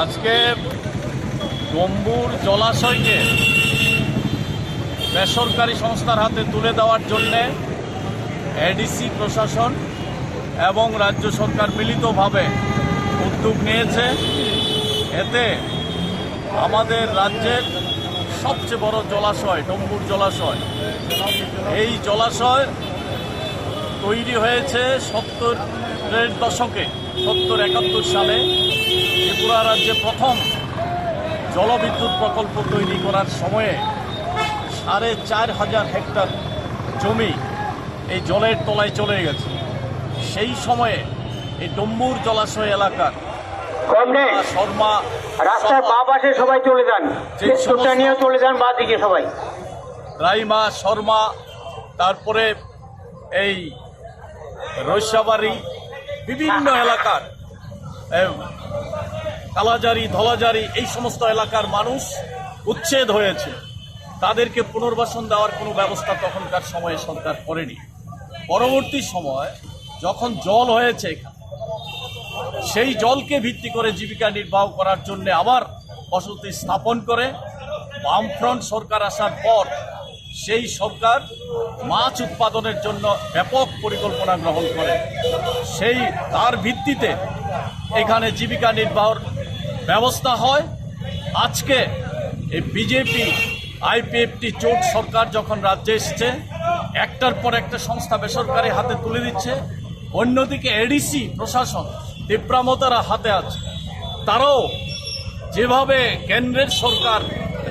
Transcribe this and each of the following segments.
আজকে গম্বুর জলাশয়কে বেসরকারি সংস্থার হাতে তুলে দেওয়ার জন্যে এডিসি প্রশাসন এবং রাজ্য সরকার মিলিতভাবে উদ্যোগ নিয়েছে। এতে আমাদের রাজ্যের সবচেয়ে বড় জলাশয়, ডম্বুর জলাশয়, এই জলাশয় তৈরি হয়েছে সত্তরের দশকে। সত্তর একাত্তর সালে ত্রিপুরা রাজ্যে প্রথম জলবিদ্যুৎ প্রকল্প তৈরি করার সময়ে সাড়ে চার হাজার হেক্টর জমি এই জলের তলায় চলে গেছে। সেই সময়ে এই ডম্বুর জলাশয় এলাকার শর্মা রাস্তার বা পাশে সবাই চলে যান। নিয়ে চলে যান বা দিকে সবাই। রাইমা শর্মা তারপরে এই রৈশাবাড়ি বিভিন্ন এলাকার কালাজারি, ধলাজারি, এই সমস্ত এলাকার মানুষ উচ্ছেদ হয়েছে। তাদেরকে পুনর্বাসন দেওয়ার কোনো ব্যবস্থা তখনকার সময়ে সরকার করেনি। পরবর্তী সময় যখন জল হয়েছে সেই জলকে ভিত্তি করে জীবিকা নির্বাহ করার জন্য আবার বসতি স্থাপন করে বামফ্রন্ট সরকার আসার পর সেই সরকার মাছ উৎপাদনের জন্য ব্যাপক পরিকল্পনা গ্রহণ করে। সেই তার ভিত্তিতে এখানে জীবিকা নির্বাহর ব্যবস্থা হয়। আজকে এই বিজেপি, আইপিএফটি জোট সরকার যখন রাজ্যে এসছে, একটার পর একটা সংস্থা বেসরকারি হাতে তুলে দিচ্ছে। অন্যদিকে এডিসি প্রশাসন তীব্রামতারা হাতে আছে। তারাও যেভাবে কেন্দ্রের সরকার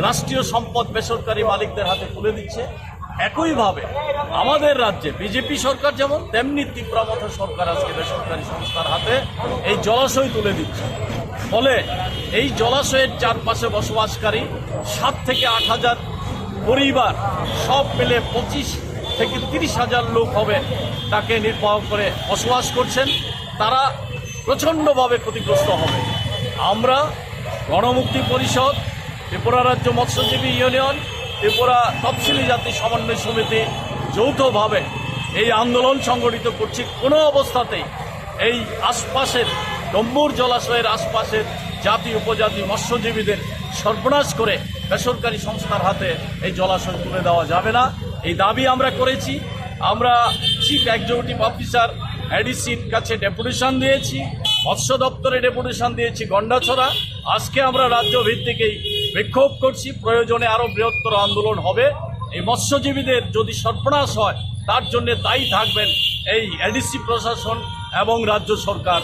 রাষ্ট্রীয় সম্পদ বেসরকারি মালিকদের হাতে তুলে দিচ্ছে একইভাবে আমাদের রাজ্যে বিজেপি সরকার যেমন, তেমনি তীব্রামত সরকার আজকে বেসরকারি সংস্থার হাতে এই জলাশয় তুলে দিচ্ছে। ফলে এই জলাশয়ের চারপাশে বসবাসকারী সাত থেকে আট হাজার পরিবার সব মিলে পঁচিশ থেকে তিরিশ হাজার লোক হবে তাকে নির্বাহ করে বসবাস করছেন। তারা প্রচণ্ডভাবে ক্ষতিগ্রস্ত হবে। আমরা গণমুক্তি পরিষদ, ত্রিপুরা রাজ্য মৎস্যজীবী ইউনিয়ন ত্রিপুরা তফসিলি জাতি সমন্বয় সমিতি যৌথভাবে এই আন্দোলন সংগঠিত করছি। কোনো অবস্থাতেই এই আশপাশের ডম্বুর জলাশয়ের আশপাশের জাতি, উপজাতি, মৎস্যজীবীদের সর্বনাশ করে বেসরকারি সংস্থার হাতে এই জলাশয় তুলে দেওয়া যাবে না। এই দাবি আমরা করেছি। আমরা চিফ এক্সিকিউটিভ অফিসার এডিসির কাছে ডেপুটেশন দিয়েছি। মৎস্য দপ্তরে ডেপুটেশন দিয়েছি গন্ডাছড়া। আজকে আমরা রাজ্য ভিত্তিকেই বিক্ষোভ করছি। প্রয়োজনে আরও বৃহত্তর আন্দোলন হবে। এই মৎস্যজীবীদের যদি সর্বনাশ হয়, তার জন্য দায়ী থাকবেন এই এডিসি প্রশাসন এবং রাজ্য সরকার।